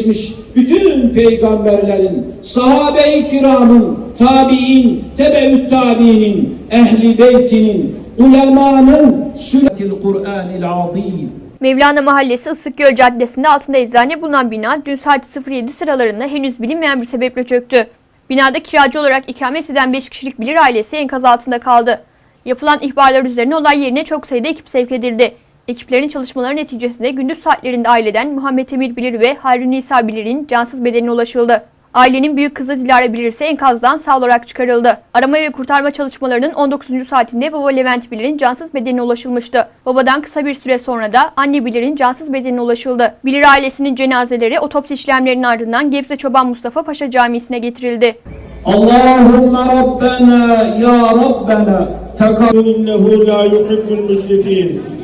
geçmiş bütün peygamberlerin, sahabe-i kiramın, tabi'in, tebeüt tabi'inin, ehli beytinin, ulemanın, sünnetil Kur'anil azim. Mevlana Mahallesi Islıkgöl Caddesi'nde altında eczane bulunan bina dün saat 07 sıralarında henüz bilinmeyen bir sebeple çöktü. Binada kiracı olarak ikamet eden 5 kişilik Bilir ailesi enkaz altında kaldı. Yapılan ihbarlar üzerine olay yerine çok sayıda ekip sevk edildi. Ekiplerin çalışmaları neticesinde gündüz saatlerinde aileden Muhammed Emir Bilir ve Harun Nisa Bilir'in cansız bedenine ulaşıldı. Ailenin büyük kızı Dilara Bilir ise enkazdan sağ olarak çıkarıldı. Arama ve kurtarma çalışmalarının 19. saatinde baba Levent Bilir'in cansız bedenine ulaşılmıştı. Babadan kısa bir süre sonra da anne Bilir'in cansız bedenine ulaşıldı. Bilir ailesinin cenazeleri otopsi işlemlerinin ardından Gebze Çoban Mustafa Paşa Camii'sine getirildi. Allahümme Rabbena ya Rabbena tekabülnehu la yuhibbul muslimin.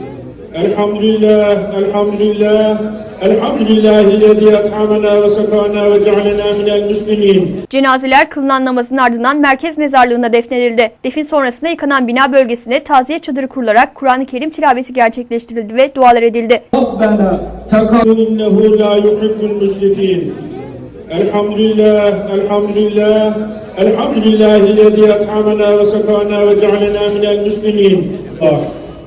الحمد لله الحمد لله الحمد لله الذي أطعمنا وسقانا وجعلنا من المسلمين Cenazeler kılınan namazın ardından merkez mezarlığına defnedildi. Defin sonrasında yıkanan bina bölgesine taziye çadırı kurularak Kur'an-ı Kerim tilaveti gerçekleştirildi ve dualar edildi. Rabbena tekabbel إنه لا يحب المسرفين الحمد لله الحمد لله الحمد لله الذي أطعمنا وسقانا وجعلنا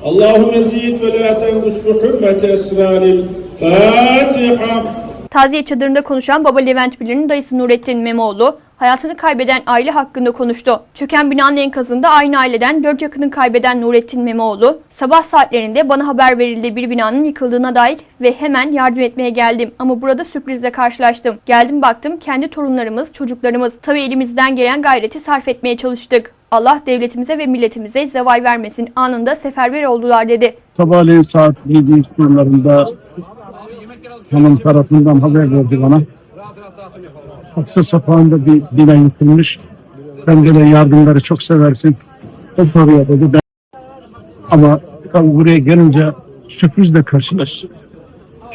Allahümme zid ve la tenkus bi hürmeti esraril Fatiha. Taziye çadırında konuşan Baba Levent Bilir'in dayısı Nurettin Memoğlu, hayatını kaybeden aile hakkında konuştu. Çöken binanın enkazında aynı aileden dört yakını kaybeden Nurettin Memoğlu, sabah saatlerinde bana haber verildi bir binanın yıkıldığına dair ve hemen yardım etmeye geldim. Ama burada sürprizle karşılaştım. Geldim baktım kendi torunlarımız, çocuklarımız. Tabii elimizden gelen gayreti sarf etmeye çalıştık. Allah devletimize ve milletimize zeval vermesin anında seferber oldular dedi. Sabahleyin saat 7 sularında hanım tarafından haber verdi bana. Aksa sapağında bir bina yıkılmış. Sen böyle yardımları çok seversin. O oraya dedi. Ben... Ama buraya gelince sürprizle karşılaştım.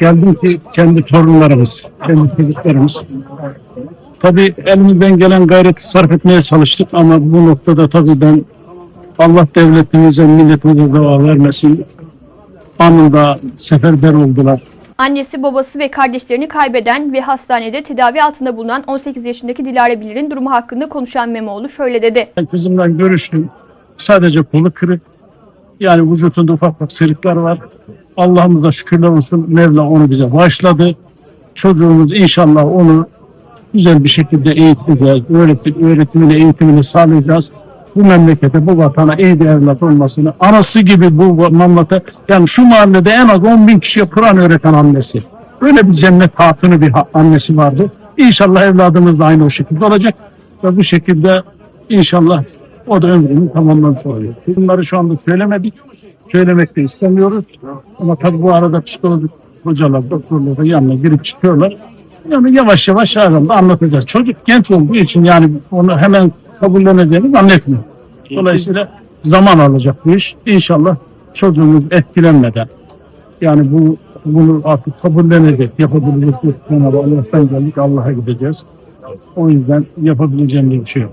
Geldim ki kendi torunlarımız, kendi çocuklarımız. Tabii elimizden gelen gayreti sarf etmeye çalıştık ama bu noktada tabii ben Allah devletimize, milletimize dua vermesin. Anında seferber oldular. Annesi, babası ve kardeşlerini kaybeden ve hastanede tedavi altında bulunan 18 yaşındaki Dilara Bilir'in durumu hakkında konuşan Memoğlu şöyle dedi. Kızımla görüştüm. Sadece kolu kırık. Yani vücutunda ufak ufak sırıklar var. Allah'ımıza şükürler olsun. Mevla onu bize bağışladı. Çocuğumuz inşallah onu güzel bir şekilde eğiteceğiz. Öğretim, öğretimini, eğitimini sağlayacağız. Bu memlekete, bu vatana iyi bir evlat olmasını, anası gibi bu memlekete, yani şu mahallede en az 10 bin kişiye Kur'an öğreten annesi. Böyle bir cennet hatunu bir annesi vardı. İnşallah evladımız da aynı o şekilde olacak. Ve bu şekilde inşallah o da ömrünü tamamlamış oluyor. Bunları şu anda söylemedik. Söylemek de istemiyoruz. Ama tabii bu arada psikolojik hocalar, doktorlar da yanına girip çıkıyorlar. Yani yavaş yavaş herhalde anlatacağız. Çocuk genç olduğu için yani onu hemen kabulleneceğini zannetmiyorum. Dolayısıyla zaman alacak bu iş. İnşallah çocuğumuz etkilenmeden yani bu bunu artık kabullenecek, yapabilecek bir Cenab-ı Allah'tan geldik Allah'a gideceğiz. O yüzden yapabileceğimiz bir şey yok.